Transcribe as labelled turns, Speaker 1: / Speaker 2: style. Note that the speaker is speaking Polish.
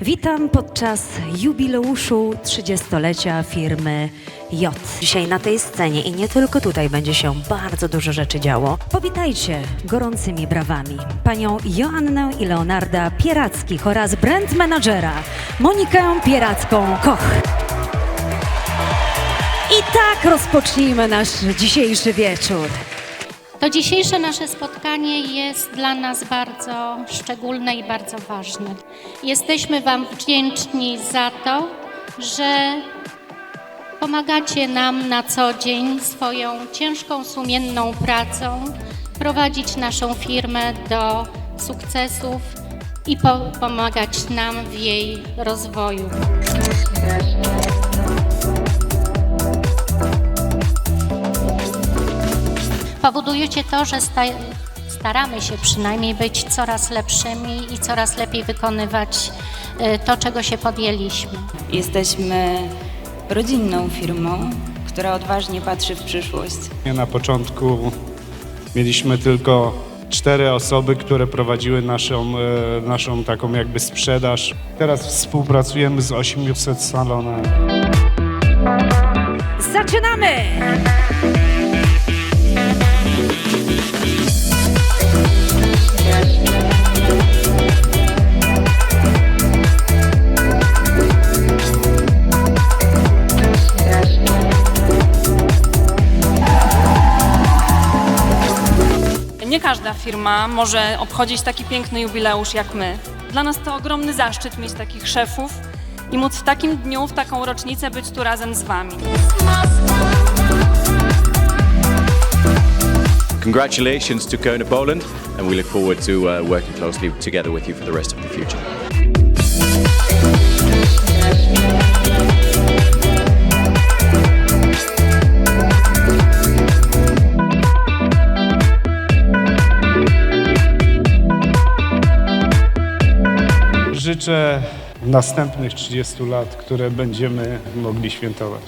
Speaker 1: Witam podczas jubileuszu 30-lecia firmy J. Dzisiaj na tej scenie i nie tylko tutaj będzie się bardzo dużo rzeczy działo. Powitajcie gorącymi brawami panią Joannę i Leonarda Pierackich oraz brand managera Monikę Pieracką-Koch. I tak rozpocznijmy nasz dzisiejszy wieczór.
Speaker 2: To dzisiejsze nasze spotkanie jest dla nas bardzo szczególne i bardzo ważne. Jesteśmy Wam wdzięczni za to, że pomagacie nam na co dzień swoją ciężką, sumienną pracą prowadzić naszą firmę do sukcesów i po- pomagać nam w jej rozwoju. Powodujecie to, że sta staramy się przynajmniej być coraz lepszymi i coraz lepiej wykonywać y, to, czego się podjęliśmy.
Speaker 3: Jesteśmy rodzinną firmą, która odważnie patrzy w przyszłość.
Speaker 4: Na początku mieliśmy tylko cztery osoby, które prowadziły naszą, e, naszą taką jakby sprzedaż. Teraz współpracujemy z 800 salonami.
Speaker 1: Zaczynamy!
Speaker 5: Nie każda firma może obchodzić taki piękny jubileusz jak my. Dla nas to ogromny zaszczyt mieć takich szefów i móc w takim dniu, w taką rocznicę być tu razem z Wami.
Speaker 6: Congratulations to Kona Poland, and we look forward to uh, working closely together with you for the rest of the future.
Speaker 4: Życzę następnych 30 lat, które będziemy mogli świętować.